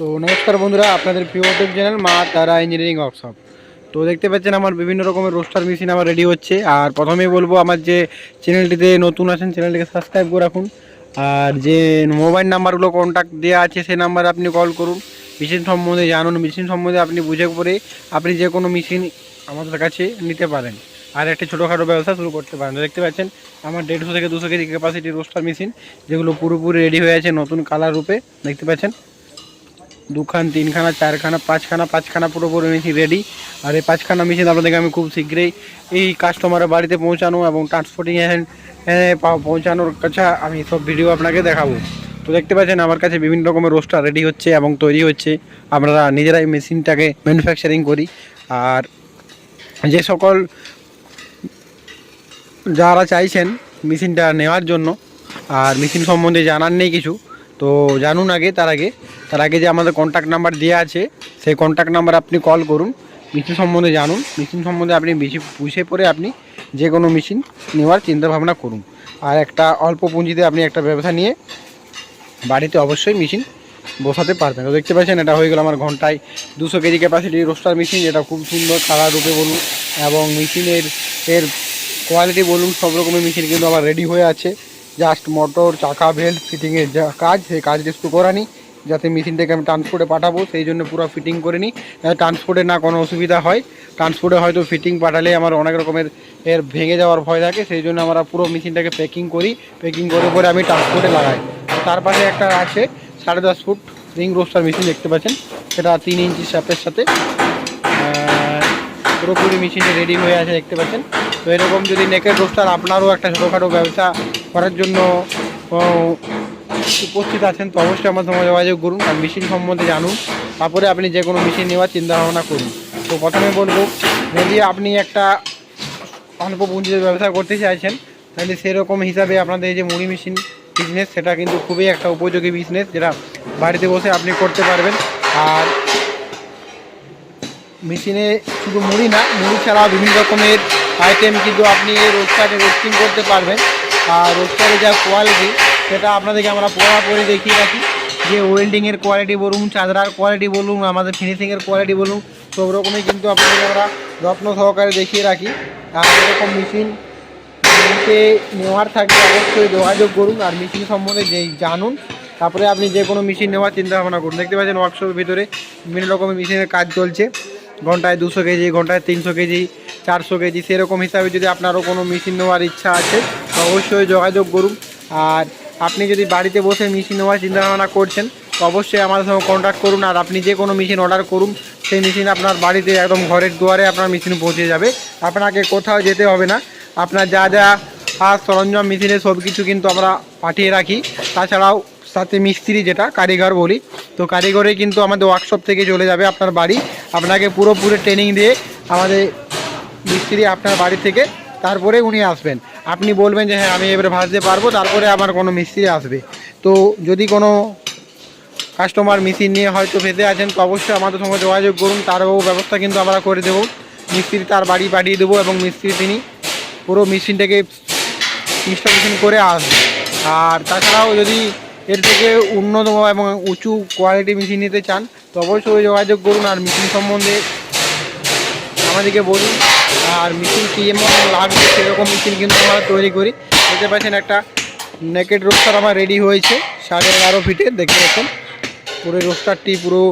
তো নমস্কার বন্ধুরা, আপনাদের প্রিয় ইউটিউব চ্যানেল মা তারা ইঞ্জিনিয়ারিং ওয়ার্কশপ তো দেখতে পাচ্ছেন আমার বিভিন্ন রকমের রোস্টার মেশিন আমার রেডি হচ্ছে। আর প্রথমেই বলব, আমার যে চ্যানেলটিতে নতুন আছেন চ্যানেলটিকে সাবস্ক্রাইব করে রাখুন। আর যে মোবাইল নাম্বারগুলো কন্ট্যাক্ট দেওয়া আছে, সেই নাম্বারে আপনি কল করুন। মেশিন সম্বন্ধে জানুন মেশিন সম্বন্ধে আপনি বুঝে পড়ে আপনি যে কোনো মেশিন আমাদের কাছে নিতে পারেন। আর একটা ছোটোখাটো ব্যবসা শুরু করতে পারেন। দেখতে পাচ্ছেন, আমার দেড়শো থেকে দুশো কেজি ক্যাপাসিটি রোস্টার মেশিন যেগুলো পুরোপুরি রেডি হয়ে আছে নতুন কালার রূপে। দেখতে পাচ্ছেন দুখান, তিনখানা, চারখানা, পাঁচখানা পাঁচখানা পুরোপুরি মেশিন রেডি আর এই পাঁচখানা মেশিন আপনাদেরকে আমি খুব শীঘ্রই এই কাস্টমারের বাড়িতে পৌঁছানো এবং ট্রান্সপোর্টিং পৌঁছানোর কাছে আমি সব ভিডিও আপনাকে দেখাবো। তো দেখতে পাচ্ছেন আমার কাছে বিভিন্ন রকমের রোস্টার রেডি হচ্ছে এবং তৈরি হচ্ছে। আমরা নিজেরাই মেশিনটাকে ম্যানুফ্যাকচারিং করি। আর যে সকল যারা চাইছেন মেশিনটা নেওয়ার জন্য, আর মেশিন সম্বন্ধে জানার নেই কিছু, তো জানুন আগে, তার আগে তার আগে যে আমাদের কন্ট্যাক্ট নাম্বার দেওয়া আছে, সেই কন্ট্যাক্ট নাম্বার আপনি কল করুন। মেশিন সম্বন্ধে জানুন। মেশিন সম্বন্ধে আপনি বেশি বুঝে পড়ে আপনি যে কোনো মেশিন নেওয়ার চিন্তা ভাবনা করুন। আর একটা অল্প পুঁজিতে আপনি একটা ব্যবসা নিয়ে বাড়িতে অবশ্যই মেশিন বসাতে পারবেন। তো দেখতে পাচ্ছেন, এটা হয়ে গেল আমার ঘন্টায় দুশো কেজি ক্যাপাসিটি রোস্টার মেশিন যেটা খুব সুন্দর কালার রূপে বলুন এবং মেশিনের এর কোয়ালিটি বলুন, সব রকমের মেশিন কিন্তু আমার রেডি হয়ে আছে। জাস্ট মোটর চাকা বেল্ট ফিটিংয়ের যা কাজ, সেই কাজটা একটু করানি যাতে মেশিনটাকে আমি ট্রান্সপোর্টে পাঠাবো, সেই জন্য পুরো ফিটিং করে নিই। ট্রান্সপোর্টে না কোনো অসুবিধা হয়। ট্রান্সপোর্টে হয়তো ফিটিং পাঠালে আমার অনেক রকমের এর ভেঙে যাওয়ার ভয় থাকে, সেই জন্য আমরা পুরো মেশিনটাকে প্যাকিং করি। প্যাকিং করে পরে আমি ট্রান্সপোর্টে লাগাই। তার পাশে একটা আছে, সাড়ে দশ ফুট রিং রোস্টার মেশিন দেখতে পাচ্ছেন। সেটা তিন ইঞ্চি শ্যাপের সাথে। পুরোপুরি মেশিনে রেডি হয়ে আছে দেখতে পাচ্ছেন। তো এরকম যদি নেকের রোস্টার আপনারও একটা ছোটোখাটো ব্যবসা করার জন্য উপস্থিত আছেন তো অবশ্যই আমার সঙ্গে যোগাযোগ করুন আর মেশিন সম্বন্ধে জানুন। তারপরে আপনি যে কোনো মেশিন নেওয়ার চিন্তা ভাবনা করুন। তো প্রথমে বলব, যদি আপনি একটা অল্প পুঁজিতে ব্যবসা করতে চাইছেন, তাহলে সেরকম হিসাবে আপনাদের এই যে মুড়ি মেশিন বিজনেস সেটা কিন্তু খুবই একটা উপযোগী বিজনেস যেটা বাড়িতে বসে আপনি করতে পারবেন। আর মেশিনে শুধু মুড়ি না, মুড়ি ছাড়াও বিভিন্ন রকমের আইটেম কিন্তু আপনি রোস্টারে রোস্টিং করতে পারবেন। আর রোস্টারের যা কোয়ালিটি সেটা আপনাদেরকে আমরা পড়া পরে দেখিয়ে রাখি। যে ওয়েল্ডিংয়ের কোয়ালিটি বলুন, চাদরার কোয়ালিটি বলুন, আমাদের ফিনিশিংয়ের কোয়ালিটি বলুন, সব রকমই কিন্তু আপনাদেরকে আমরা যত্ন সহকারে দেখিয়ে রাখি। আর এরকম মেশিন নিতে নেওয়ার থাকলে অবশ্যই যোগাযোগ করুন আর মেশিন সম্বন্ধে যেই জানুন। তারপরে আপনি যে কোনো মেশিন নেওয়ার চিন্তা ভাবনা করুন। দেখতে পাচ্ছেন ওয়ার্কশপের ভিতরে বিভিন্ন রকমের মেশিনের কাজ চলছে। ঘন্টায় দুশো কেজি, ঘন্টায় তিনশো কেজি, চারশো কেজি, সেরকম হিসাবে যদি আপনারও কোনো মেশিন নেওয়ার ইচ্ছা আছে অবশ্যই যোগাযোগ করুন। আর আপনি যদি বাড়িতে বসে মেশিন নেওয়ার চিন্তা ভাবনা করছেন তো অবশ্যই আমাদের সঙ্গে কন্ট্যাক্ট করুন আর আপনি যে কোনো মেশিন অর্ডার করুন, সেই মেশিন আপনার বাড়িতে একদম ঘরের দুয়ারে আপনার মেশিন পৌঁছে যাবে। আপনাকে কোথাও যেতে হবে না। আপনার যা যা আর সরঞ্জাম মেশিনে সব কিছু কিন্তু আমরা পাঠিয়ে রাখি। তাছাড়াও সাথে মিস্ত্রি যেটা, কারিগর বলি। তো কারিগরে কিন্তু আমাদের ওয়ার্কশপ থেকে চলে যাবে আপনার বাড়ি। আপনাকে পুরোপুরি ট্রেনিং দিয়ে আমাদের মিস্ত্রি আপনার বাড়ি থেকে তারপরে উনি আসবেন। আপনি বলবেন যে হ্যাঁ আমি এবারে ভাজতে পারব, তারপরে আমার কোনো মিস্ত্রি আসবে। তো যদি কোনো কাস্টমার মেশিন নিয়ে হয়তো ভেসে আছেন, তো অবশ্যই আমাদের সঙ্গে যোগাযোগ করুন। তারও ব্যবস্থা কিন্তু আমরা করে দেবো। মিস্ত্রি তার বাড়ি পাঠিয়ে দেবো এবং মিস্ত্রি তিনি পুরো মেশিনটাকে ইনস্টলেশন করে আসবে। আর তাছাড়াও যদি এর থেকে উন্নতম এবং উঁচু কোয়ালিটি মেশিন নিতে চান, তো অবশ্যই যোগাযোগ করুন। আর মেশিন সম্বন্ধে আমাদেরকে বলুন। আর মেশিন কী এমন লাগবে সেরকম মেশিন কিন্তু আমরা তৈরি করি। দেখতে পাচ্ছেন একটা নেকেড রোস্টার আমার রেডি হয়েছে। সাড়ে এগারো ফিটে দেখতে পাচ্ছেন? পুরো রোস্টারটি পুরো,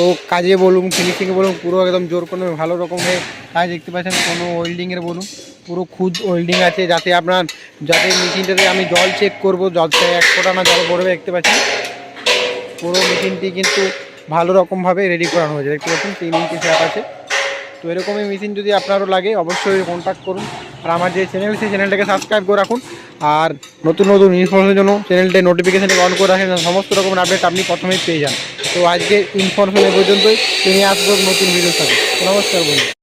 ও কাজে বলুন ফিনিশিংয়ে বলুন, পুরো একদম জোর কোনো ভালো রকমের কাজ। দেখতে পাচ্ছেন, কোনো ওয়েল্ডিংয়ের বলুন, পুরো খুদ ওয়েল্ডিং আছে। যাতে আপনার, যাতে মেশিনটাতে আমি জল চেক করব জলতে এক ফোঁটা না জল পড়বে, দেখতে পাচ্ছেন? পুরো মেশিনটি কিন্তু ভালো রকমভাবে রেডি করানো হয়েছে। দেখতে পাচ্ছেন, তিন ইঞ্চি আছে। তো এরকমই মেশিন যদি আপনারও লাগে, অবশ্যই কন্ট্যাক্ট করুন। আর আমার যে চ্যানেল সেই চ্যানেলটাকে সাবস্ক্রাইব করে রাখুন। আর নতুন নতুন ইনফরমেশনের জন্য চ্যানেলটা নোটিফিকেশানে অন করে রাখেন সমস্ত রকমের আপডেট আপনি প্রথমেই পেয়ে যান। তো আজকে ইনফরমেশন পর্যন্তই। তিনি আসবেন নতুন ভিডিওর থাকে নমস্কার বন্ধু